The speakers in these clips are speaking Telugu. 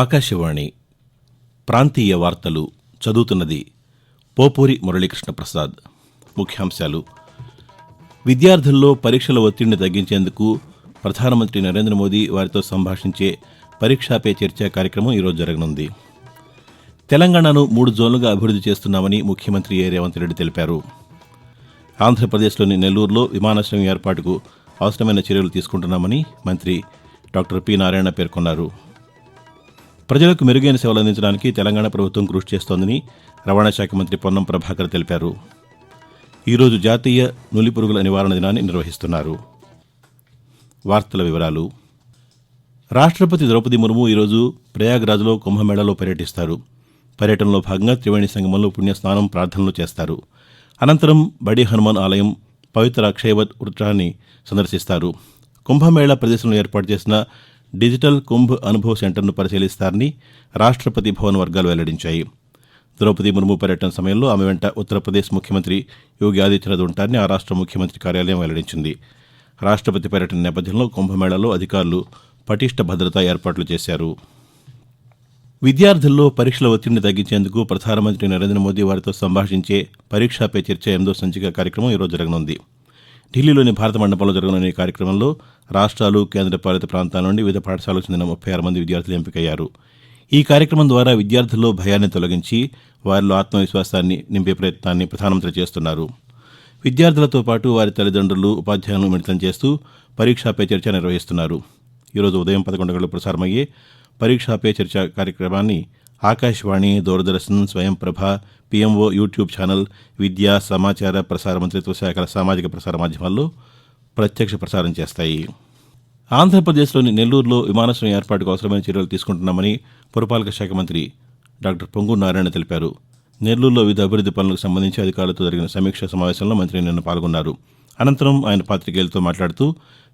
ఆకాశవాణి ప్రాంతీయ వార్తలు చదువుతున్నది పోపూరి మురళీకృష్ణ ప్రసాద్. ముఖ్యాంశాలు. విద్యార్థుల్లో పరీక్షల ఒత్తిడిని తగ్గించేందుకు ప్రధానమంత్రి నరేంద్ర మోదీ వారితో సంభాషించే పరీక్షా పే చర్చ కార్యక్రమం ఈరోజు జరగనుంది. తెలంగాణను మూడు జోన్లుగా అభివృద్ధి చేస్తున్నామని ముఖ్యమంత్రి ఏ రేవంత్ రెడ్డి తెలిపారు. ఆంధ్రప్రదేశ్లోని నెల్లూరులో విమానాశ్రయం ఏర్పాటుకు అవసరమైన చర్యలు తీసుకుంటున్నామని మంత్రి డాక్టర్ పి నారాయణ పేర్కొన్నారు. ప్రజలకు మెరుగైన సేవలు అందించడానికి తెలంగాణ ప్రభుత్వం కృషి చేస్తోందని రవాణా శాఖ మంత్రి పొన్నం ప్రభాకర్ తెలిపారు. ఈరోజు జాతీయ నులి పురుగుల నివారణ దినాన్ని నిర్వహిస్తున్నారు. వార్తల వివరాలు. రాష్ట్రపతి ద్రౌపది ముర్ము ఈరోజు ప్రయాగ్రాజ్లో కుంభమేళాలో పర్యటిస్తారు. పర్యటనలో భాగంగా త్రివేణి సంగమంలో పుణ్యస్నానం ప్రార్థనలు చేస్తారు. అనంతరం బడి హనుమాన్ ఆలయం పవిత్ర అక్షయవత్ వృత్తాన్ని సందర్శిస్తారు. కుంభమేళ ప్రదేశంలో ఏర్పాటు చేసిన డిజిటల్ కుంభ్ అనుభవ సెంటర్ను పరిశీలిస్తారని రాష్ట్రపతి భవన్ వర్గాలు వెల్లడించాయి. ద్రౌపది ముర్ము పర్యటన సమయంలో ఆమె వెంట ఉత్తరప్రదేశ్ ముఖ్యమంత్రి యోగి ఆదిత్యనాథ్ ఉంటారని ఆ రాష్ట్ర ముఖ్యమంత్రి కార్యాలయం వెల్లడించింది. రాష్ట్రపతి పర్యటన నేపథ్యంలో కుంభమేళాలో అధికారులు పటిష్ట భద్రతా ఏర్పాట్లు చేశారు. విద్యార్థుల్లో పరీక్షల ఒత్తిడిని తగ్గించేందుకు ప్రధానమంత్రి నరేంద్ర మోదీ వారితో సంభాషించే పరీక్షా పే చర్చ ఎనిమిదో సంచిక కార్యక్రమం ఈరోజు జరగనుంది. ఢిల్లీలోని భారత మండపంలో జరగనున్న ఈ కార్యక్రమంలో రాష్ట్రాలు కేంద్రపాలిత ప్రాంతాల నుండి వివిధ పాఠశాలకు చెందిన ముప్పై ఆరు మంది విద్యార్థులు ఎంపికయ్యారు. ఈ కార్యక్రమం ద్వారా విద్యార్థుల్లో భయాన్ని తొలగించి వారిలో ఆత్మవిశ్వాసాన్ని నింపే ప్రయత్నాన్ని ప్రధానమంత్రి చేస్తున్నారు. విద్యార్థులతో పాటు వారి తల్లిదండ్రులు ఉపాధ్యాయులను మిళితం చేస్తూ పరీక్షా పే చర్చ నిర్వహిస్తున్నారు. ఈరోజు ఉదయం పదకొండు గంటలకు ప్రసారమయ్యే పరీక్షా పే చర్చ కార్యక్రమాన్ని Akashvani Doordarshan Swayamprabha PMO YouTube channel విద్యా సమాచార ప్రసార మంత్రిత్వ శాఖల సామాజిక ప్రసార మాధ్యమాల్లో ప్రత్యక్ష ప్రసారం చేస్తాయి. ఆంధ్రప్రదేశ్లోని నెల్లూరులో విమానాశ్రయం ఏర్పాటుకు అవసరమైన చర్యలు తీసుకుంటున్నామని పురపాలక శాఖ మంత్రి డాక్టర్ పొంగు నారాయణ తెలిపారు. నెల్లూరులో వివిధ అభివృద్ది పనులకు సంబంధించి అధికారులతో జరిగిన సమీక్షా సమావేశంలో మంత్రి నిన్న పాల్గొన్నారు. అనంతరం ఆయన పాతికేయులతో మాట్లాడుతూ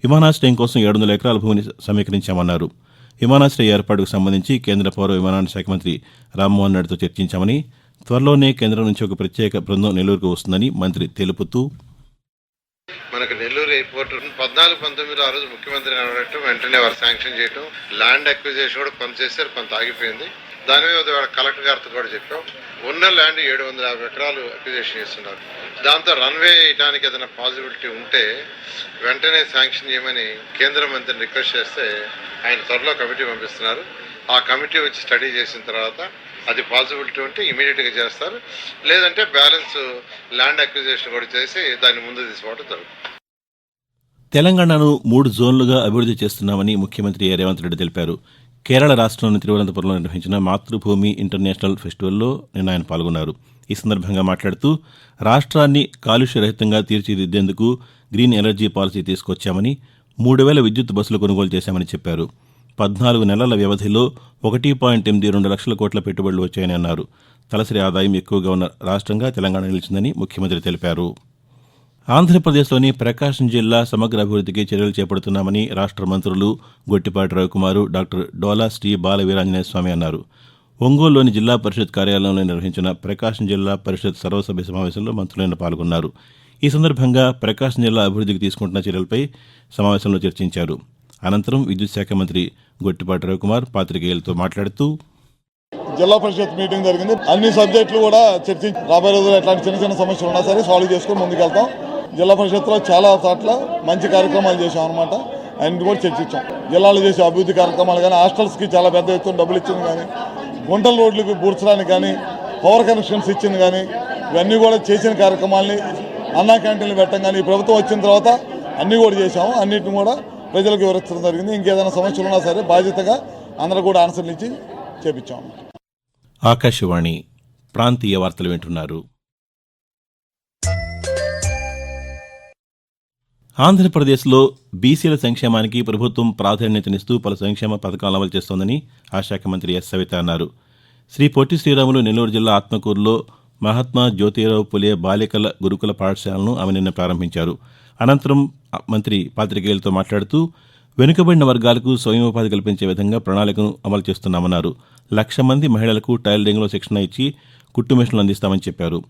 విమానాశ్రయం కోసం ఏడు వందల ఎకరాల భూమిని సమీకరించామన్నారు. విమానాశ్రయ ఏర్పాటుకు సంబంధించి కేంద్ర పౌర విమానయాన శాఖ మంత్రి రామ్మోహన్ నాయుడుతో చర్చించామని త్వరలోనే కేంద్రం నుంచి ఒక ప్రత్యేక బృందం నెల్లూరుకు వస్తుందని మంత్రి తెలుపుతూ మనకు నెల్లూరు ఎయిర్పోర్ట్ పద్నాలుగు పంతొమ్మిదిలో ఆ రోజు ముఖ్యమంత్రి అడగటం వెంటనే వారు శాంక్షన్ చేయటం ల్యాండ్ అక్విజేషన్ కూడా కొంత చేశారు కొంత ఆగిపోయింది. దాని మీద కలెక్టర్ గారితో కూడా చెప్పాం. ఉన్న ల్యాండ్ ఏడు వందల యాభై ఎకరాలు అక్విజేషన్ చేస్తున్నారు. దాంతో రన్వే వేయడానికి ఏదైనా పాసిబిలిటీ ఉంటే వెంటనే శాంక్షన్ చేయమని కేంద్ర మంత్రిని రిక్వెస్ట్ చేస్తే ఆయన త్వరలో కమిటీ పంపిస్తున్నారు. ఆ కమిటీ వచ్చి స్టడీ చేసిన తర్వాత అది పాసిబిలిటీ ఉంటే ఇమీడియట్గా చేస్తారు. లేదంటే బ్యాలెన్స్ ల్యాండ్ అక్విజేషన్ కూడా చేసి దాన్ని ముందు తీసుకోవడం జరుగుతుంది. తెలంగాణను మూడు జోన్లుగా అభివృద్ధి చేస్తున్నామని ముఖ్యమంత్రి ఏ రేవంత్ రెడ్డి తెలిపారు. కేరళ రాష్ట్రంలోని తిరువనంతపురంలో నిర్వహించిన మాతృభూమి ఇంటర్నేషనల్ ఫెస్టివల్లో నిన్న ఆయన పాల్గొన్నారు. ఈ సందర్భంగా మాట్లాడుతూ రాష్ట్రాన్ని కాలుష్యరహితంగా తీర్చిదిద్దేందుకు గ్రీన్ ఎనర్జీ పాలసీ తీసుకొచ్చామని మూడు వేల విద్యుత్ బస్సులు కొనుగోలు చేశామని చెప్పారు. పద్నాలుగు నెలల వ్యవధిలో ఒకటి పాయింట్ ఎనిమిది రెండు లక్షల కోట్ల పెట్టుబడులు వచ్చాయని అన్నారు. తలసరి ఆదాయం ఎక్కువగా ఉన్న రాష్ట్రంగా తెలంగాణ నిలిచిందని ముఖ్యమంత్రి తెలిపారు. ఆంధ్రప్రదేశ్లోని ప్రకాశం జిల్లా సమగ్ర అభివృద్ధికి చర్యలు చేపడుతున్నామని రాష్ట్ర మంత్రులు గొట్టిపాటి రవికుమారు డాక్టర్ డోలా శ్రీ బాలవీరాంజనేయ స్వామి అన్నారు. ఒంగోలులోని జిల్లా పరిషత్ కార్యాలయంలో నిర్వహించిన ప్రకాశం జిల్లా పరిషత్ సర్వసభ్య సమావేశంలో మంత్రులైన పాల్గొన్నారు. ఈ సందర్భంగా ప్రకాశం జిల్లా అభివృద్ధికి తీసుకుంటున్న చర్యలపై సమావేశంలో చర్చించారు. అనంతరం విద్యుత్ శాఖ మంత్రి గొట్టిపాటి రవికుమార్ పాతికేయులతో మాట్లాడుతూ జిల్లా పరిషత్ మీటింగ్ జరిగింది. అన్ని సబ్జెక్టులు కూడా చర్చించి రాబోయే రోజులు ఎట్లాంటి చిన్న చిన్న సమస్యలు ఉన్నా సరే సాల్వ్ చేసుకుని ముందుకెళ్తాం. జిల్లా పరిషత్లో చాలా చోట్ల మంచి కార్యక్రమాలు చేశాం అనమాట అన్ని కూడా చర్చించాం. జిల్లాలో చేసే అభివృద్ధి కార్యక్రమాలు కానీ హాస్టల్స్కి చాలా పెద్ద ఎత్తున డబ్బులు ఇచ్చింది కానీ గుంటల రోడ్లకు పూడ్చడానికి కానీ పవర్ కనెక్షన్స్ ఇచ్చింది కానీ ఇవన్నీ కూడా చేసిన కార్యక్రమాలని అన్నా క్యాంటీన్లు పెట్టడం కానీ ఈ ప్రభుత్వం వచ్చిన తర్వాత అన్నీ కూడా చేశాము. అన్నిటిని కూడా ప్రజలకు వివరించడం జరిగింది. ఇంకేదైనా సమస్యలు ఉన్నా సరే బాధ్యతగా అందరూ కూడా ఆన్సర్లు ఇచ్చి చేపించాము ఆకాశవాణి ప్రాంతీయ వార్తలు వింటున్నారు. ఆంధ్రప్రదేశ్లో బీసీల సంక్షేమానికి ప్రభుత్వం ప్రాధాన్యతనిస్తూ పలు సంక్షేమ పథకాలు అమలు చేస్తోందని ఆ శాఖ మంత్రి ఎస్ సవిత అన్నారు. శ్రీ పొట్టి శ్రీరాములు నెల్లూరు జిల్లా ఆత్మకూరులో మహాత్మా జ్యోతిరావు పులే బాలికల గురుకుల పాఠశాలను ఆమె నిన్న ప్రారంభించారు. అనంతరం మంత్రి పాతికేయులతో మాట్లాడుతూ వెనుకబడిన వర్గాలకు స్వయం ఉపాధి కల్పించే విధంగా ప్రణాళికను అమలు చేస్తున్నామన్నారు. లక్ష మంది మహిళలకు టైలరింగ్లో శిక్షణ ఇచ్చి కుట్టు మిషన్లు అందిస్తామని చెప్పారు.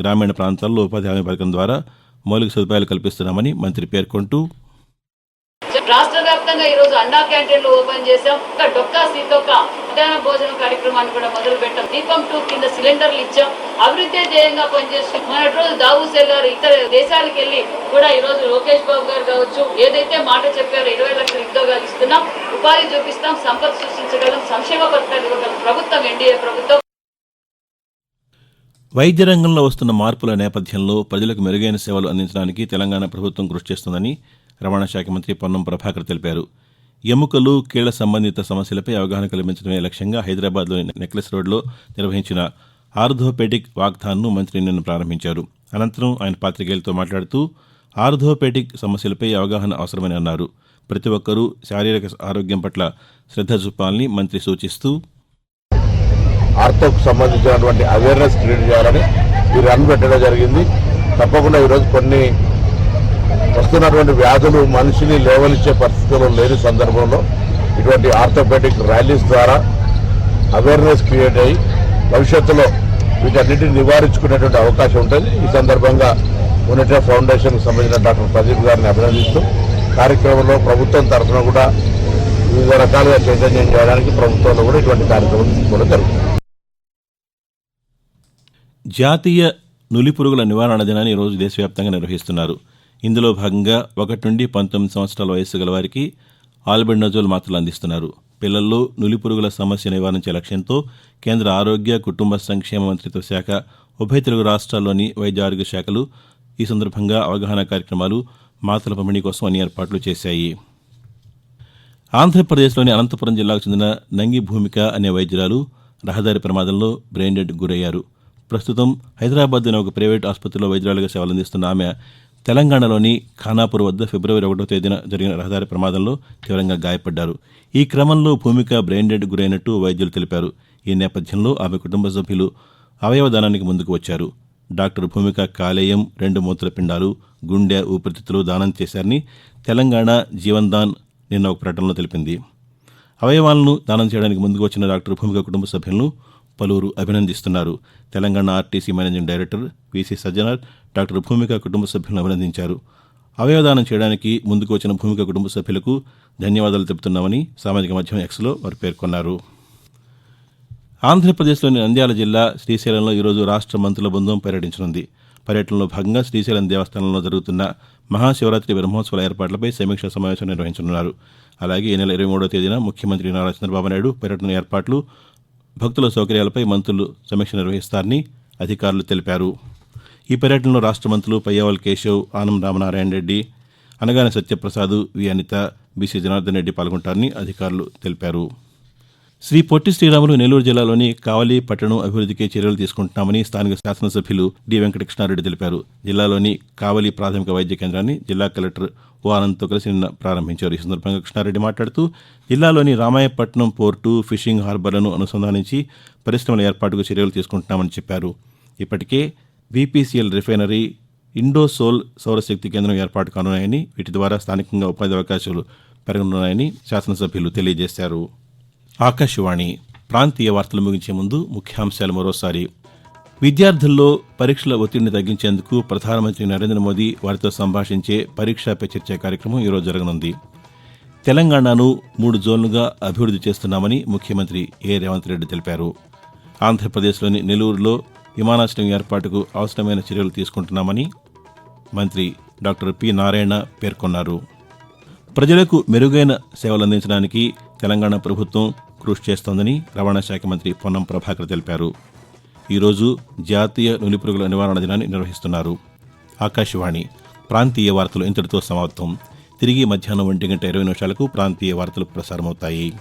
గ్రామీణ ప్రాంతాల్లో ఉపాధి హామీ పథకం ద్వారా మౌలిక సదుపాయాలు కల్పిస్తున్నామని మంత్రి పేర్కొంటూ రాష్ట్ర వ్యాప్తంగా ఈ రోజు అన్నా క్యాంటీన్లు ఓపెన్ చేశాం. ఇంకా డొక్కా సీతొక్క మధ్యాహ్న భోజనం కార్యక్రమాన్ని కూడా మొదలు పెట్టాం. దీపం టూ కింద సిలిండర్లు ఇచ్చాం. అభివృద్ధి ధ్యేయంగా పనిచేస్తూ మొన్నటి రోజు దావూసే గారు ఇతర దేశాలకు వెళ్ళి కూడా ఈ రోజు లోకేష్ బాబు గారు కావచ్చు ఏదైతే మాట చెప్పారో ఇరవై లక్షల ఉద్యోగాలు ఇస్తున్నాం. ఉపాధి చూపిస్తాం సంపద సృష్టించగలం సంక్షేమ పథకాలు ఇవ్వగలం. ప్రభుత్వం ఎన్డీఏ ప్రభుత్వం వైద్య రంగంలో వస్తున్న మార్పుల నేపథ్యంలో ప్రజలకు మెరుగైన సేవలు అందించడానికి తెలంగాణ ప్రభుత్వం కృషి చేస్తుందని రవాణా శాఖ మంత్రి పొన్నం ప్రభాకర్ తెలిపారు. ఎముకలు కీళ్ళ సంబంధిత సమస్యలపై అవగాహన కల్పించడమే లక్ష్యంగా హైదరాబాద్లోని నెక్లెస్ రోడ్లో నిర్వహించిన ఆర్థోపేటిక్ వాగ్దాన్ను మంత్రి నిన్న ప్రారంభించారు. అనంతరం ఆయన పాతికేయులతో మాట్లాడుతూ ఆర్థోపేటిక్ సమస్యలపై అవగాహన అవసరమని అన్నారు. ప్రతి ఒక్కరూ శారీరక ఆరోగ్యం పట్ల శ్రద్ధ చూపాలని మంత్రి సూచిస్తూ ఆర్థోకు సంబంధించినటువంటి అవేర్నెస్ క్రియేట్ చేయాలని ఈ రన్ పెట్టడం జరిగింది. తప్పకుండా ఈరోజు కొన్ని వస్తున్నటువంటి వ్యాధులు మనిషిని లేవనిచ్చే పరిస్థితులు లేని సందర్భంలో ఇటువంటి ఆర్థోపెడిక్ ర్యాలీస్ ద్వారా అవేర్నెస్ క్రియేట్ అయ్యి భవిష్యత్తులో వీటన్నిటిని నివారించుకునేటువంటి అవకాశం ఉంటుంది. ఈ సందర్భంగా యునిటెడ్ ఫౌండేషన్కి సంబంధించిన డాక్టర్ ప్రదీప్ గారిని అభినందిస్తూ కార్యక్రమంలో ప్రభుత్వం తరఫున కూడా వివిధ రకాలుగా చైతన్యం చేయడానికి ప్రభుత్వంలో కూడా ఇటువంటి కార్యక్రమం తీసుకోవడం జరుగుతుంది. జాతీయ నులి పురుగుల నివారణ దినాన్ని ఈరోజు దేశవ్యాప్తంగా నిర్వహిస్తున్నారు. ఇందులో భాగంగా ఒకటి నుండి పంతొమ్మిది సంవత్సరాల వయస్సు గల వారికి ఆల్బెండజోల్ మాత్రలు అందిస్తున్నారు. పిల్లల్లో నులి పురుగుల సమస్య నివారించే లక్ష్యంతో కేంద్ర ఆరోగ్య కుటుంబ సంక్షేమ మంత్రిత్వ శాఖ ఉభయ తెలుగు రాష్ట్రాల్లోని వైద్య ఆరోగ్య శాఖలు ఈ సందర్భంగా అవగాహన కార్యక్రమాలు మాతల పంపిణీ కోసం అన్ని ఏర్పాట్లు చేశాయి. ఆంధ్రప్రదేశ్లోని అనంతపురం జిల్లాకు చెందిన నంగి భూమిక అనే వైద్యురాలు రహదారి ప్రమాదంలో బ్రెయిన్ డెడ్ గురయ్యారు. ప్రస్తుతం హైదరాబాద్లోని ఒక ప్రైవేట్ ఆసుపత్రిలో వైద్యురాలుగా సేవలందిస్తున్న ఆమె తెలంగాణలోని ఖానాపూర్ వద్ద ఫిబ్రవరి ఒకటో తేదీన జరిగిన రహదారి ప్రమాదంలో తీవ్రంగా గాయపడ్డారు. ఈ క్రమంలో భూమిక బ్రెయిన్ డెడ్ గురైనట్టు వైద్యులు తెలిపారు. ఈ నేపథ్యంలో ఆమె కుటుంబ సభ్యులు అవయవదానానికి ముందుకు వచ్చారు. డాక్టర్ భూమిక కాలేయం రెండు మూత్రపిండాలు గుండె ఊపిరితిత్తులు దానం చేశారని తెలంగాణ జీవన్ దాన్ నిన్న ఒక ప్రకటనలో తెలిపింది. అవయవాలను దానం చేయడానికి ముందుకు వచ్చిన డాక్టర్ భూమిక కుటుంబ సభ్యులను పలువురు అభినందిస్తున్నారు. Telangana RTC managing director VC Sajjanar doctor Bhumika కుటుంబ సభ్యులను అభినందించారు. అవయవదానం చేయడానికి ముందుకు వచ్చిన భూమిక కుటుంబ సభ్యులకు ధన్యవాదాలు చెబుతున్నామని సామాజిక మాధ్యమం ఎక్స్లో వారు పేర్కొన్నారు. ఆంధ్రప్రదేశ్లోని నంద్యాల జిల్లా శ్రీశైలంలో ఈరోజు రాష్ట్ర మంత్రుల బృందం పర్యటించనుంది. పర్యటనలో భాగంగా శ్రీశైలం దేవస్థానంలో జరుగుతున్న మహాశివరాత్రి బ్రహ్మోత్సవాల ఏర్పాట్లపై సమీక్షా సమావేశం నిర్వహించనున్నారు. అలాగే ఈ నెల ఇరవై మూడో తేదీన ముఖ్యమంత్రి నారా చంద్రబాబు నాయుడు పర్యటన ఏర్పాట్లు భక్తుల సౌకర్యాలపై మంత్రులు సమీక్ష నిర్వహిస్తారని అధికారులు తెలిపారు. ఈ పర్యటనలో రాష్ట్ర మంత్రులు పయ్యావల్ కేశవ్ ఆనం రామనారాయణ రెడ్డి అనగానే సత్యప్రసాద్ వి అనిత బీసీ జనార్దన్ రెడ్డి పాల్గొంటారని అధికారులు తెలిపారు. శ్రీ పొట్టి శ్రీరాములు నెల్లూరు జిల్లాలోని కావలి పట్టణం అభివృద్ధికి చర్యలు తీసుకుంటున్నామని స్థానిక శాసనసభ్యులు డి వెంకటకృష్ణారెడ్డి తెలిపారు. జిల్లాలోని కావలి ప్రాథమిక వైద్య కేంద్రాన్ని జిల్లా కలెక్టర్ ఓ ఆనంద్తో కలిసి నిన్న ప్రారంభించారు. ఈ సందర్భంగా కృష్ణారెడ్డి మాట్లాడుతూ జిల్లాలోని రామాయపట్నం పోర్టు ఫిషింగ్ హార్బర్లను అనుసంధానించి పరిశ్రమల ఏర్పాటుకు చర్యలు తీసుకుంటున్నామని చెప్పారు. ఇప్పటికే బీపీసీఎల్ రిఫైనరీ ఇండోసోల్ సౌరశక్తి కేంద్రం ఏర్పాటు కానున్నాయని వీటి ద్వారా స్థానికంగా ఉపాధి అవకాశాలు పెరగనున్నాయని శాసనసభ్యులు తెలియజేశారు. ఆకాశవాణి ప్రాంతీయ వార్తలు ముగించే ముందు ముఖ్యాంశాలు మరోసారి. విద్యార్థుల్లో పరీక్షల ఒత్తిడిని తగ్గించేందుకు ప్రధానమంత్రి నరేంద్ర మోదీ వారితో సంభాషించే పరీక్షా పే చర్చ కార్యక్రమం ఈరోజు జరగనుంది. తెలంగాణను మూడు జోన్లుగా అభివృద్ధి చేస్తున్నామని ముఖ్యమంత్రి ఏ రేవంత్ రెడ్డి తెలిపారు. ఆంధ్రప్రదేశ్లోని నెల్లూరులో విమానాశ్రయం ఏర్పాటుకు అవసరమైన చర్యలు తీసుకుంటున్నామని మంత్రి డాక్టర్ పి నారాయణ పేర్కొన్నారు. ప్రజలకు మెరుగైన సేవలు అందించడానికి తెలంగాణ ప్రభుత్వం కృషి చేస్తోందని రవాణా శాఖ మంత్రి పొన్నం ప్రభాకర్ తెలిపారు. ఈరోజు జాతీయ నులిపురుగుల నివారణ దినాన్ని నిర్వహిస్తున్నారు. ఆకాశవాణి ప్రాంతీయ వార్తలు ఇంతటితో సమాప్తం. తిరిగి మధ్యాహ్నం ఒంటి గంట ఇరవై నిమిషాలకు ప్రాంతీయ వార్తలు ప్రసారమవుతాయి.